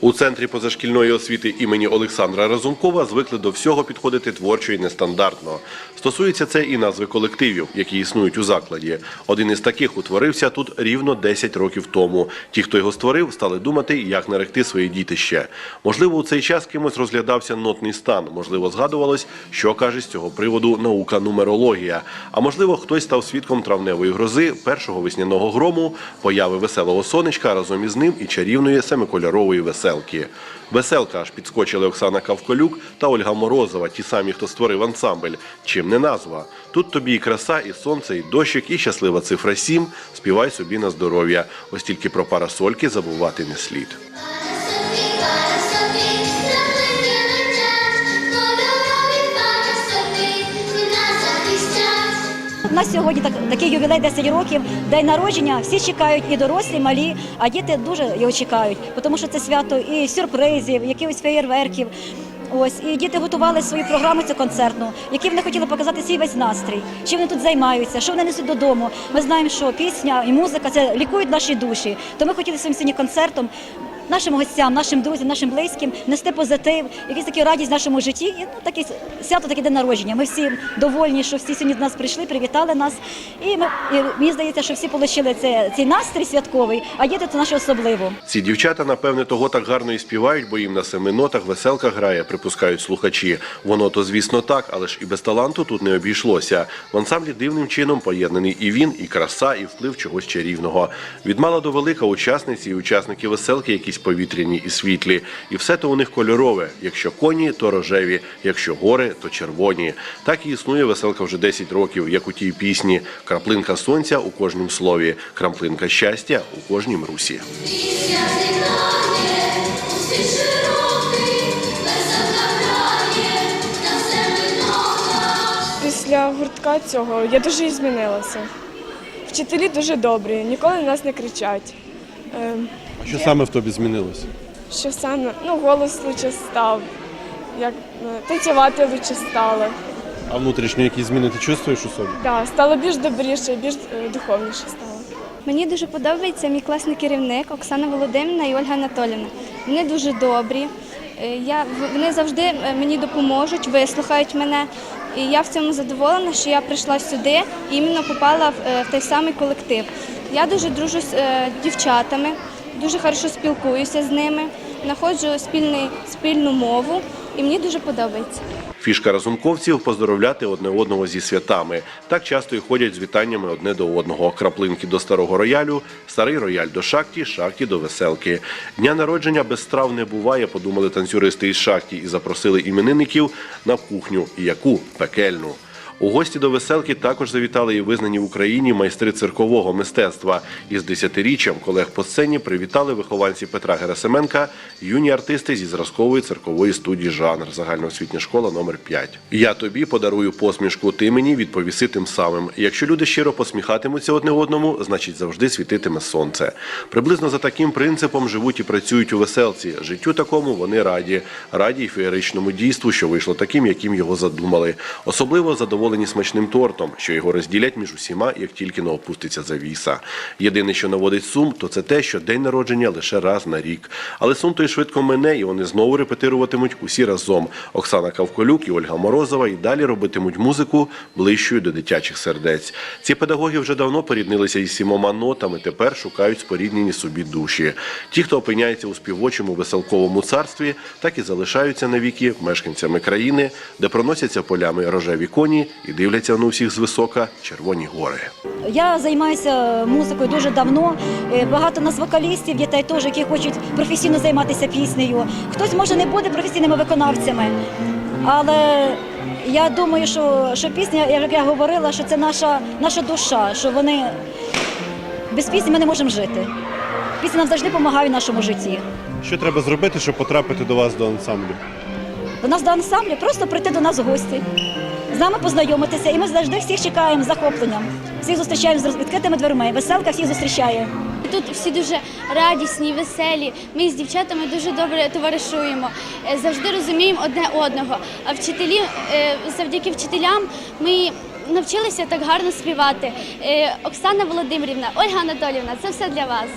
У центрі позашкільної освіти імені Олександра Разумкова звикли до всього підходити творчо і нестандартно. Стосується це і назви колективів, які існують у закладі. Один із таких утворився тут рівно 10 років тому. Ті, хто його створив, стали думати, як наректи свої дітище. Можливо, у цей час кимось розглядався нотний стан. Можливо, згадувалось, що каже з цього приводу наука нумерологія. А можливо, хтось став свідком травневої грози, першого весняного грому, появи веселого сонечка разом із ним і чарівної семикольорової веселки. Веселка аж підскочили Оксана Кавколюк та Ольга Морозова, ті самі, хто створив ансамбль. Чим не назва? Тут тобі і краса, і сонце, і дощик, і щаслива цифра 7. Співай собі на здоров'я. Ось тільки про парасольки забувати не слід. Нас сьогодні так, такий ювілей 10 років, день народження. Всі чекають і дорослі, і малі, а діти дуже його чекають, тому що це свято і сюрпризів, якихось феєрверків. Ось і діти готували свою програму цю концертну, які вони хотіли показати свій весь настрій, чим вони тут займаються, що вони несуть додому. Ми знаємо, що пісня і музика це лікують наші душі. То ми хотіли своїм сьогодні концертом нашим гостям, нашим друзям, нашим близьким нести позитив, якийсь такий радість в нашому житті. І ну таке свято, таке день народження. Ми всі довольні, що всі сьогодні до нас прийшли, привітали нас. І ми і мені здається, що всі отримали це, цей настрій святковий, а діти це наші особливо. Ці дівчата, напевне, того так гарно і співають, бо їм на семи нотах веселка грає, припускають слухачі. Воно то, звісно, так, але ж і без таланту тут не обійшлося. В ансамблі дивним чином поєднаний і він, і краса, і вплив чогось чарівного. Від мала до велика учасниці і учасники веселки якісь повітряні і світлі. І все то у них кольорове. Якщо коні, то рожеві, якщо гори, то червоні. Так і існує веселка вже 10 років, як у тій пісні Краплинка сонця у кожнім слові, краплинка щастя у кожнім русі. Після гуртка цього я дуже змінилася. Вчителі дуже добрі, ніколи на нас не кричать. А що саме в тобі змінилося? Що саме, ну, голос лучше став, як е, танцювати лучше стало. А внутрішньо які зміни ти чувствуєш у собі? Да, стало більш добріше, більш е, духовніше стало. Мені дуже подобається мій класний керівник Оксана Володимирівна і Ольга Анатолівна. Вони дуже добрі. Е, Я, вони завжди мені допоможуть, вислухають мене. І я в цьому задоволена, що я прийшла сюди і іменно попала в, в той самий колектив. Я дуже дружу з е, дівчатами, дуже хорошо спілкуюся з ними, знаходжу спільний, спільну мову і мені дуже подобається. Фішка разумковців поздоровляти одне одного зі святами. Так часто і ходять з вітаннями одне до одного. Краплинки до старого роялю, старий рояль до шахті, шахті до веселки. Дня народження без страв не буває, подумали танцюристи із шахті і запросили іменинників на кухню. Яку пекельну. У гості до веселки також завітали і визнані в Україні майстри циркового мистецтва. Із десятиріччям колег по сцені привітали вихованці Петра Герасименка, юні артисти зі зразкової циркової студії Жанр, загальноосвітня школа номер 5 Я тобі подарую посмішку, ти мені відповіси тим самим. Якщо люди щиро посміхатимуться одне одному, значить завжди світитиме сонце. Приблизно за таким принципом живуть і працюють у веселці. Життю такому вони раді, раді й феєричному дійству, що вийшло таким, яким його задумали. Особливо задоволені смачним тортом, що його розділять між усіма, як тільки не опуститься завіса. Єдине, що наводить сум, то це те, що день народження лише раз на рік. Але сум той швидко мине, і вони знову репетируватимуть усі разом. Оксана Кавколюк і Ольга Морозова і далі робитимуть музику ближчою до дитячих сердець. Ці педагоги вже давно поріднилися із сімома нотами, тепер шукають споріднені собі душі. Ті, хто опиняється у співочому веселковому царстві, так і залишаються навіки мешканцями країни, де проносяться полями рожеві коні і дивляться на усіх звисока червоні гори. Я займаюся музикою дуже давно. Е, Багато у нас вокалістів, дітей теж, які хочуть професійно займатися піснею. Хтось може не буде професійними виконавцями, але я думаю, що, що пісня, як я говорила, що це наша, наша душа, що вони без пісні ми не можемо жити. Пісня нам завжди допомагає в нашому житті. Що треба зробити, щоб потрапити до вас до ансамблю? До нас до ансамблю просто прийти до нас в гості, з нами познайомитися, і ми завжди всіх чекаємо з захопленням. Всіх зустрічаємо з відкритими дверима. Веселка всіх зустрічає. Тут всі дуже радісні, веселі. Ми з дівчатами дуже добре товаришуємо, е, завжди розуміємо одне одного. А вчителі, е, завдяки вчителям, ми навчилися так гарно співати. Е, Оксана Володимирівна, Ольга Анатолівна, це все для вас.